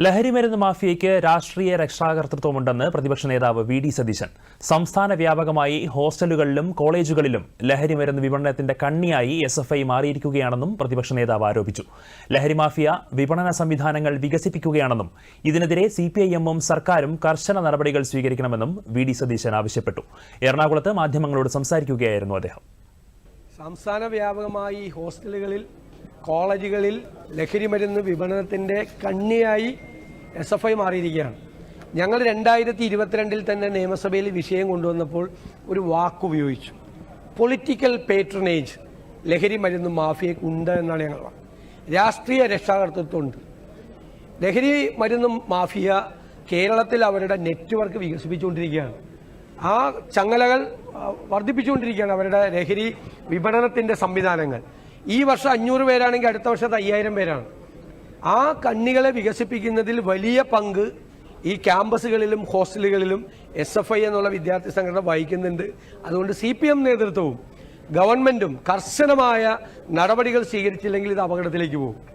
ലഹരിമരുന്ന് മാഫിയയ്ക്ക് രാഷ്ട്രീയ രക്ഷാകർതൃത്വമുണ്ടെന്ന് പ്രതിപക്ഷ നേതാവ് വി ഡി സതീശൻ. സംസ്ഥാന വ്യാപകമായി ഹോസ്റ്റലുകളിലും കോളേജുകളിലും ലഹരിമരുന്ന് വിപണനത്തിന്റെ കണ്ണിയായി എസ് എഫ് ഐ മാറിയിരിക്കുകയാണെന്നും പ്രതിപക്ഷ നേതാവ് ആരോപിച്ചു. ലഹരി മാഫിയ വിപണന സംവിധാനങ്ങൾ വികസിപ്പിക്കുകയാണെന്നും ഇതിനെതിരെ സി പി ഐ എമ്മും സർക്കാരും കർശന നടപടികൾ സ്വീകരിക്കണമെന്നും വി ഡി സതീശൻ ആവശ്യപ്പെട്ടു. എറണാകുളത്ത് മാധ്യമങ്ങളോട് സംസാരിക്കുകയായിരുന്നു അദ്ദേഹം. സംസ്ഥാന വ്യാപകമായി ഹോസ്റ്റലുകളിൽ കോളേജുകളിൽ ലഹരി മരുന്ന് വിപണനത്തിന്റെ കണ്ണിയായി എസ് എഫ് ഐ മാറിയിരിക്കുകയാണ്. ഞങ്ങൾ രണ്ടായിരത്തി ഇരുപത്തിരണ്ടിൽ തന്നെ നിയമസഭയിൽ വിഷയം കൊണ്ടുവന്നപ്പോൾ ഒരു വാക്ക് ഉപയോഗിച്ചു. പൊളിറ്റിക്കൽ പേട്രണേജ് ലഹരി മരുന്ന് മാഫിയക്കുണ്ട് എന്നാണ് ഞങ്ങൾ രാഷ്ട്രീയ രക്ഷാകർത്തൃത്വമുണ്ട് ലഹരി മരുന്ന് മാഫിയ കേരളത്തിൽ അവരുടെ നെറ്റ്വർക്ക് വികസിപ്പിച്ചുകൊണ്ടിരിക്കുകയാണ്. ആ ചങ്ങലകൾ വർദ്ധിപ്പിച്ചുകൊണ്ടിരിക്കുകയാണ് അവരുടെ ലഹരി വിപണനത്തിന്റെ സംവിധാനങ്ങൾ. ഈ വർഷം അഞ്ഞൂറ് പേരാണെങ്കിൽ അടുത്ത വർഷത്തെ അയ്യായിരം പേരാണ്. ആ കണ്ണികളെ വികസിപ്പിക്കുന്നതിൽ വലിയ പങ്ക് ഈ ക്യാമ്പസുകളിലും ഹോസ്റ്റലുകളിലും എസ് എഫ് ഐ എന്നുള്ള വിദ്യാർത്ഥി സംഘടന വഹിക്കുന്നുണ്ട്. അതുകൊണ്ട് സി പി എം നേതൃത്വവും ഗവൺമെന്റും കർശനമായ നടപടികൾ സ്വീകരിച്ചില്ലെങ്കിൽ ഇത് അപകടത്തിലേക്ക് പോകും.